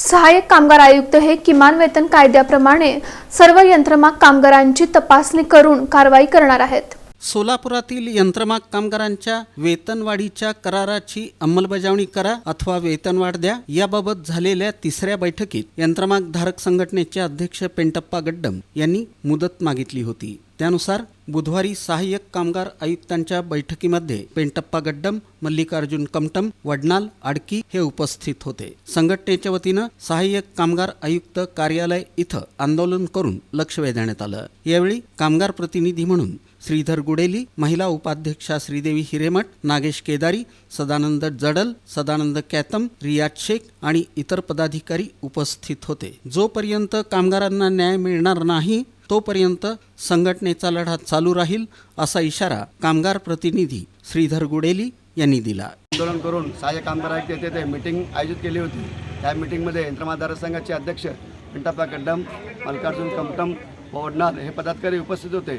सहाय्यक कामगार आयुक्त हे किमान वेतन कायद्याप्रमाणे सर्व यंत्रमाग कामगारांची तपासणी करून कारवाई करणार आहेत. सोलापुरातील यंत्रमाग कामगारांच्या वेतनवाढीच्या कराराची अंमलबजावणी करा अथवा वेतनवाढ द्या. याबाबत झालेल्या तिसऱ्या बैठकीत यंत्रमाग धारक संघटनेचे अध्यक्ष पेंटप्पा गड्डम यांनी मुदत मागितली होती. त्यानुसार बुधवारी सहाय्यक कामगार आयुक्तांच्या बैठकीमध्ये पेंटप्पा गड्डम मल्लिकार्जुन कमटम वडनाल आडकी हे उपस्थित होते. संघटनेच्या वतीनं सहाय्यक कामगार आयुक्त कार्यालय इथं आंदोलन करून लक्ष वेधण्यात आलं. यावेळी कामगार प्रतिनिधी म्हणून श्रीधर गुडेली महिला उपाध्यक्षा श्रीदेवी हिरेमठ नागेश केदारी सदानंद जडल सदानंद कॅतम रियाज शेख आणि इतर पदाधिकारी उपस्थित होते. जोपर्यंत कामगारांना न्याय मिळणार नाही तोपर्यंत संघटनेचा लढा चालू राहील असा इशारा कामगार प्रतिनिधी श्रीधर गुडेली यांनी दिला. आंदोलन करून सहाय्यक कामगार आयुक्त येथे ते मीटिंग आयोजित केली होती. त्या मीटिंगमध्ये यंत्रमाधार संघाचे अध्यक्ष पिंटाप्पा कड्डम मल्लिकार्जुन कमटम वडनाल हे पदाधिकारी उपस्थित होते.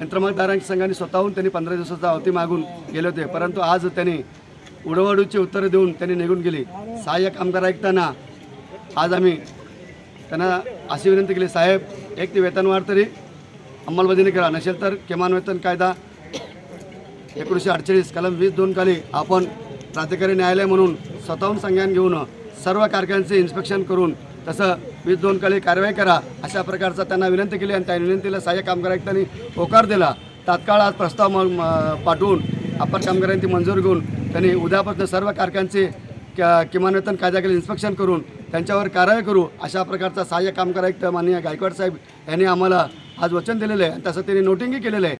यंत्रमागदारां संघाने स्वतःहून त्यांनी पंधरा दिवसाचा अवधी मागून गेले होते परंतु आज त्यांनी उडवाडूची उत्तरं देऊन त्यांनी निघून गेली. सहाय्यक कामगार आयुक्तांना आज आम्ही त्यांना अशी विनंती केली साहेब एक ती वेतनवाढ तरी अंमलबजावणी करा. नसेल तर किमान वेतन कायदा एकोणीसशे अडचाळीस कलम वीस दोन खाली आपण प्राधिकारी न्यायालय म्हणून स्वतःहून संज्ञान घेऊन सर्व कारखान्यांचे इन्स्पेक्शन करून तसं वीस दोन खाली कारवाई करा अशा प्रकारचा त्यांना विनंती केली आणि त्या विनंतीला सहाय्य कामगार आयुक्तांनी होकार दिला. तात्काळ आज प्रस्ताव मग म- पाठवून अप्पर कामगारांची मंजूर घेऊन त्यांनी उद्यापासून सर्व कारखान्यांचे क- किमान वेतन कायद्याखाली इन्स्पेक्शन करून त्यांच्यावर कारवाई करू अशा प्रकारचा सहाय्य कामगार आयुक्त माननीय गायकवाड साहेब यांनी आम्हाला आज वचन दिलेलं आहे आणि तसं त्यांनी नोटिंगही केलेलं आहे.